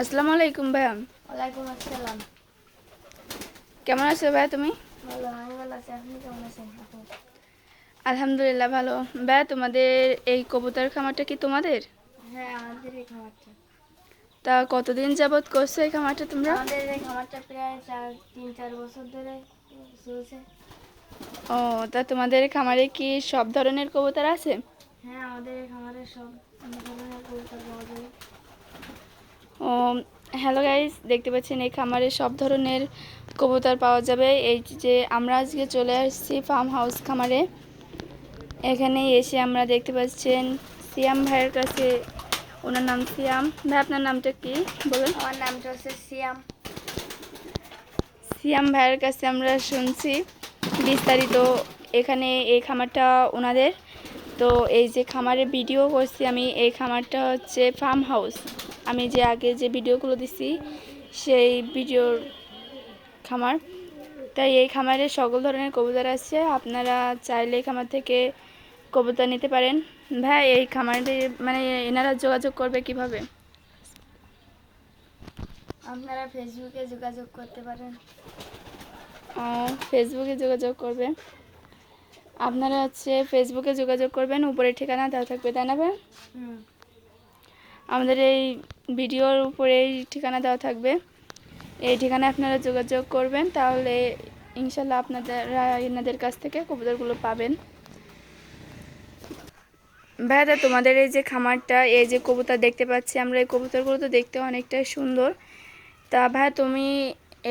আসসালামু আলাইকুম ভাইয়া। ওয়ালাইকুম আসসালাম। কেমন আছো ভাইয়া তুমি? ভালো আমি ভালো আছি। আপনি কেমন আছেন? আলহামদুলিল্লাহ ভালো। ভাইয়া তোমাদের এই কবুতর খামারটা কি তোমাদের? হ্যাঁ আমাদের এই খামারটা। তা কতদিন যাবত করছ এই খামারটা তোমরা? আমাদের এই খামারটা প্রায় চার তিন চার বছর ধরে চলছে। ও তা তোমাদের খামারে কি সব ধরনের কবুতর আছে? হ্যাঁ আমাদের খামারে সব ধরনের কবুতর পাওয়া যায়। হ্যালো গাইস দেখতে পাচ্ছেন এই খামারে সব ধরনের কবুতর পাওয়া যাবে। এই যে আমরা আজকে চলে আসছি ফার্ম হাউস খামারে। এখানে এসে আমরা দেখতে পাচ্ছেন সিয়াম ভাইয়ের কাছে ওনার নাম সিয়াম। ভাই আপনার নামটা কি? বলুন। আমার নামটা হচ্ছে সিয়াম। সিয়াম ভাইয়ের কাছে আমরা শুনছি বিস্তারিত এখানে এই খামারটা ওনাদের। তো এই যে খামারের ভিডিও করছি আমি এই খামারটা হচ্ছে ফার্ম হাউস আমি যে আগে যে ভিডিওগুলো দিছি সেই ভিডিওর খামার। তাই এই খামারে সকল ধরনের কবুতর আছে আপনারা চাইলে এই খামার থেকে কবুতর নিতে পারেন। ভাই এই খামারে মানে এনারা যোগাযোগ করবে কীভাবে? আপনারা ফেসবুকে যোগাযোগ করতে পারেন। ও, ফেসবুকে যোগাযোগ করবে। আপনারা হচ্ছে ফেসবুকে যোগাযোগ করবেন উপরে ঠিকানা দেওয়া থাকবে তাই না আমাদের এই ভিডিওর উপরে এই ঠিকানা দেওয়া থাকবে। এই ঠিকানায় আপনারা যোগাযোগ করবেন তাহলে ইনশাল্লাহ আপনাদের এনাদের কাছ থেকে কবুতরগুলো পাবেন। ভাইয়া তোমাদের এই যে খামারটা এই যে কবুতর দেখতে পাচ্ছি আমরা এই কবুতরগুলো তো দেখতে অনেকটাই সুন্দর। তা ভাই তুমি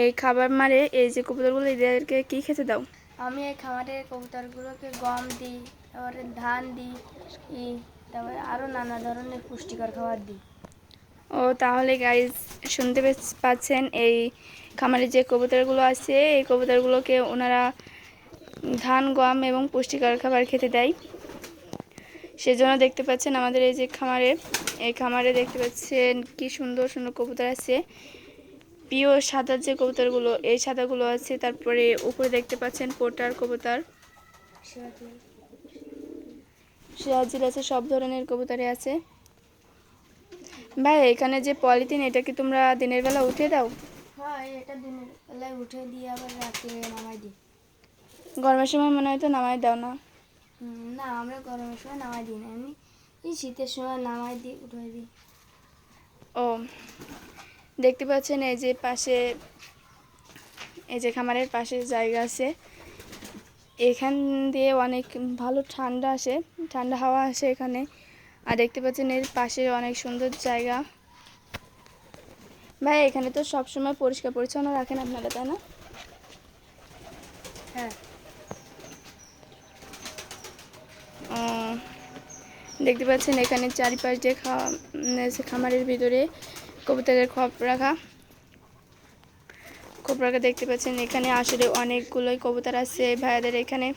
এই খাবার মারে এই যে কবুতরগুলো এদেরকে কী খেতে দাও? আমি এই খামারের কবুতরগুলোকে গম দিই, তারপরে ধান দিই তারপরে আরও নানা ধরনের পুষ্টিকর খাবার দিই। ও, তাহলে গাইজ শুনতে পাচ্ছেন এই খামারে যে কবুতরগুলো আছে, এই কবুতরগুলোকে ওনারা ধান, গম এবং পুষ্টিকর খাবার খেতে দেয়। সেজন্য দেখতে পাচ্ছেন আমাদের এই যে খামারে, এই খামারে দেখতে পাচ্ছেন কি সুন্দর সুন্দর কবুতর আছে। প্রিয় সাদার যে কবুতরগুলো এই সাদাগুলো আছে তারপরে উপরে দেখতে পাচ্ছেন পোটার কবুতর। সিরাজুল। সিরাজিল আছে সব ধরনের কবুতরে আছে। ভাই এখানে যে পলিথিন এটা কি তোমরা দিনের বেলা উঠিয়ে দাও? হ্যাঁ এটা দিনের বেলায় উঠে দিয়ে আবার রাতে নামাই দিই। গরমের সময় মনে হয় তো নামায় দাও না। না আমরা গরমের সময় নামাই দিই না। এই শীতের সময় নামাই দিই উঠে দিই। ও দেখতে পাচ্ছেন এই যে পাশে এই যে খামারের পাশে জায়গা আছে। এখান দিয়ে অনেক ভালো ঠান্ডা আসে ঠান্ডা হাওয়া আসে এখানে। আর দেখতে পাচ্ছেন এর পাশে অনেক সুন্দর জায়গা। ভাই এখানে তো সবসময় পরিষ্কার পরিচ্ছন্ন রাখেন আপনারা তাই না? হ্যাঁ। ও, দেখতে পাচ্ছেন এখানে চারিপাশ দিয়ে খাওয়া খামারের ভিতরে কবুতরের খপ রাখা। খোপ রাখা দেখতে পাচ্ছেন এখানে আসলে অনেকগুলোই কবুতর আছে ভাইয়াদের এখানে।